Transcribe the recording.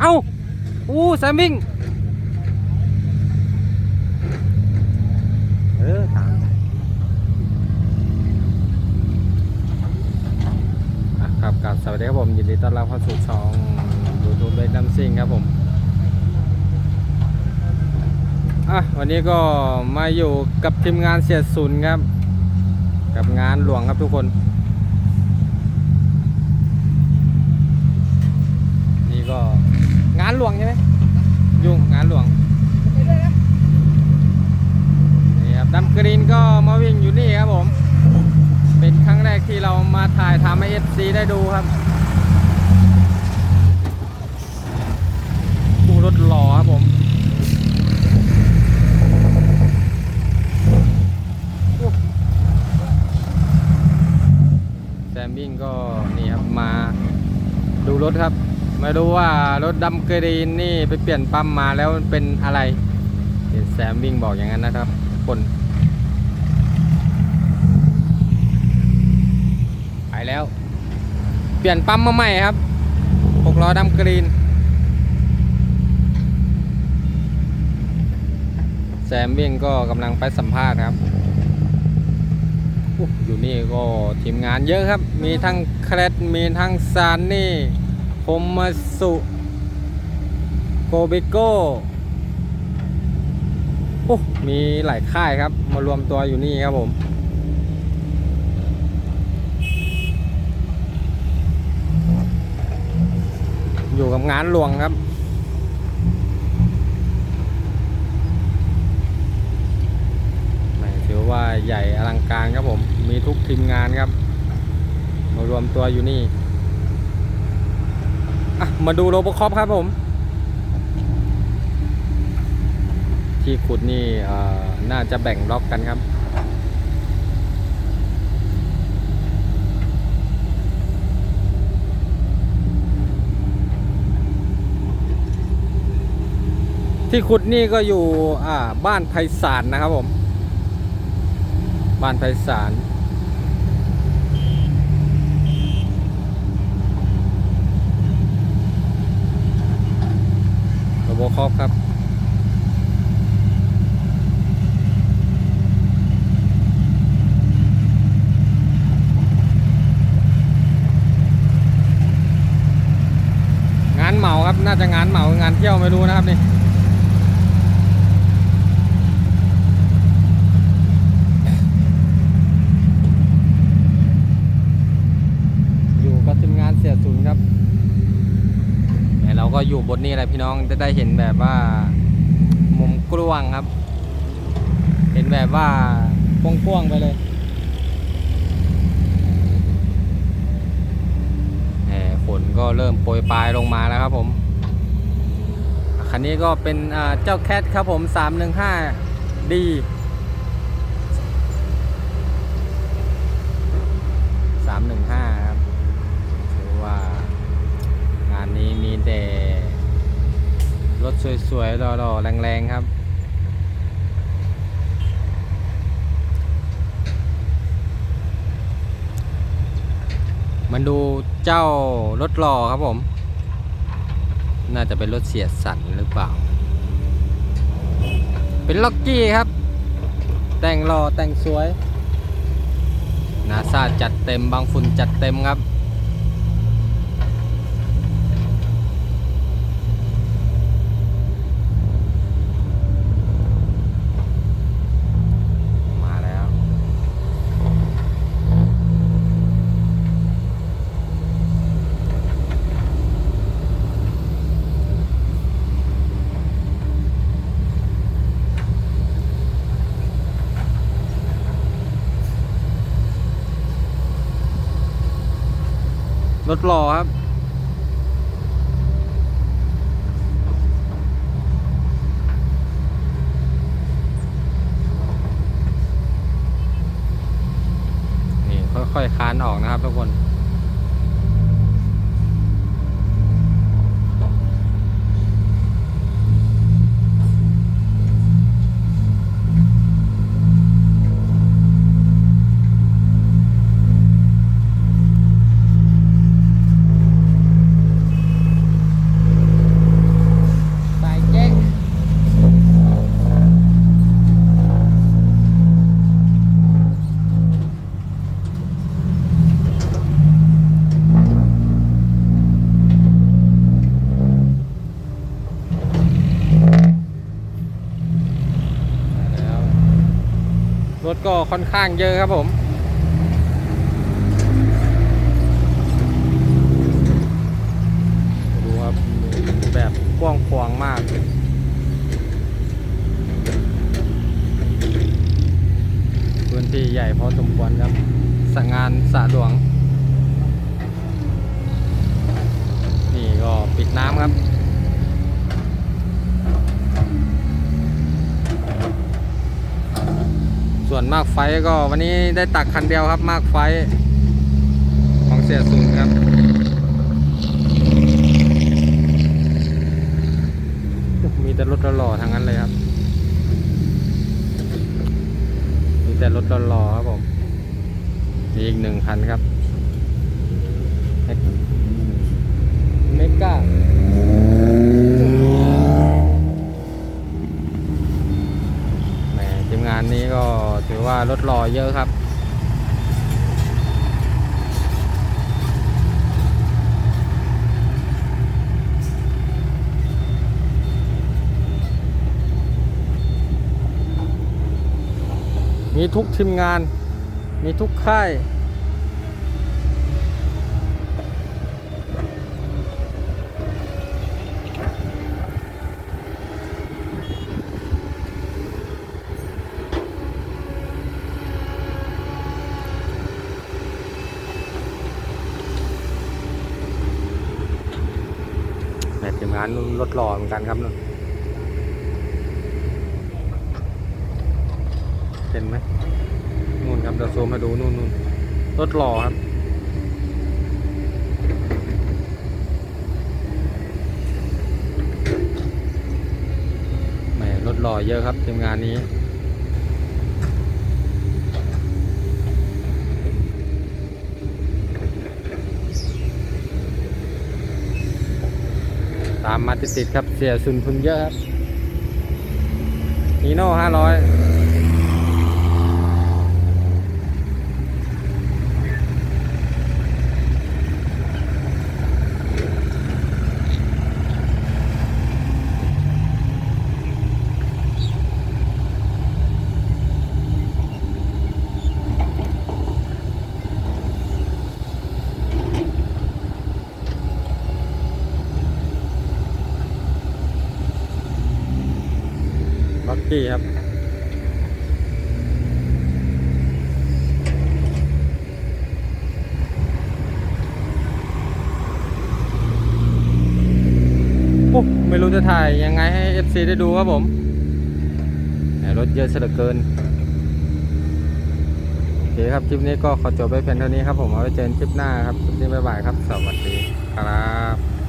เอ้าอู้แซมวิ่งเออตามครับกับสวัสดีครับผม ยินดีต้อนรับเข้าสู่ช่อง YouTube เลยดัมซิงครับผมอะวันนี้ก็มาอยู่กับทีมงานเสียศูนย์ครับ กับงานหลวงครับทุกคนก็งานหลวงใช่ไหมยุ่งงานหลวงนี่ครับดัมกรีนก็มาวิ่งอยู่นี่ครับผม เป็นครั้งแรกที่เรามาถ่ายทำให้ FC ได้ดูครับดูรถหล่อครับผมแซมบิ้งก็นี่ครับมาดูรถครับ มาดูว่ารถดำกรีนนี่ไปเปลี่ยนปั๊มมาแล้วมันเป็นอะไรเห็นแซมบิ้งบอกอย่างนั้นนะครับ คนไปแล้ว เปลี่ยนปั๊มมาใหม่ครับหกล้อดำกรีน แซมบิ้งก็กำลังไปสัมภาษณ์ครับอยู่นี่ก็ทีมงานเยอะครับ มีทั้งแครดมีทั้งซานนี่ มมาสุโกเบโก้โอ้มีหลายค่ายครับ มารวมตัวอยู่นี่ครับผม อยู่กับงานหลวงครับหมถือว่าใหญ่อลังการครับผม มีทุกทีมงานครับ มารวมตัวอยู่นี่ มาดูโรบคอปครับผม ที่ขุดนี่น่าจะแบ่งล็อกกันครับ ที่ขุดนี่ก็อยู่บ้านไพศาลนะครับผม บ้านไพศาล วคอฟครับงานเหมาครับ น่าจะงานเหมางานเที่ยวไม่รู้นะครับนี่ อยู่กับทีมงานเสียศูนย์ครับ เราก็อยู่บนนี้แหละพี่น้องจะได้เห็นแบบว่ามุมกว้างครับ เห็นแบบว่ากว้างๆไปเลยแหมฝนก็เริ่มโปรยปลายลงมาแล้วครับผมคันนี้ก็เป็นเจ้าแคทครับผม 315D 315 ครับถือว่างานนี้มีแต่รถ สวยๆหล่อๆแรงๆครับ มันดูเจ้ารถหล่อครับผม น่าจะเป็นรถเสียสันหรือเปล่า เป็นล็อกกี้ครับ แต่งหล่อแต่งสวย นาซาจัดเต็มบางฝุ่นจัดเต็มครับ มาแล้ว รถหล่อครับ นี่ค่อยๆคานออกนะครับทุกคน รถก็ค่อนข้างเยอะครับผม ดูครับ แบบกว้างขวางมากพื้นที่ใหญ่พอสมควรครับสงงานสะหลวง นี่ก็ปิดน้ำครับ ส่วนมากไฟก็วันนี้ได้ตักคันเดียวครับมากไฟของเสียศูนย์ครับ มีแต่รถหล่อทั้งนั้นเลยครับ มีแต่รถหล่อครับผมมีอีกหนึ่งคันครับเมกาแหมทีมงานนี้ก็ถือว่ารถรอเยอะครับ มีทุกทีมงาน มีทุกค่าย ทีมงานนู่นรถหล่อเหมือนกันครับนู่นเห็นไหมนู่นครับเดี๋ยวซูมมาดูนู่นนู่นรถหล่อครับแหมรถหล่อเยอะครับทีมงานนี้ามมาติดๆครับเสียสุนทุนเยอะครับนีโน่ห้าร้อย บักกี้ครับโอ้ไม่รู้จะถ่ายยังไงให้ FC ได้ดูครับผมรถเยอะเสียเหลือเกินโอเคครับ คลิปนี้ก็ขอจบไปเพียงเท่านี้ครับผม เอาไว้เจอกันคลิปหน้าครับ คลิปนี้บ๊ายบายครับ สวัสดีครับ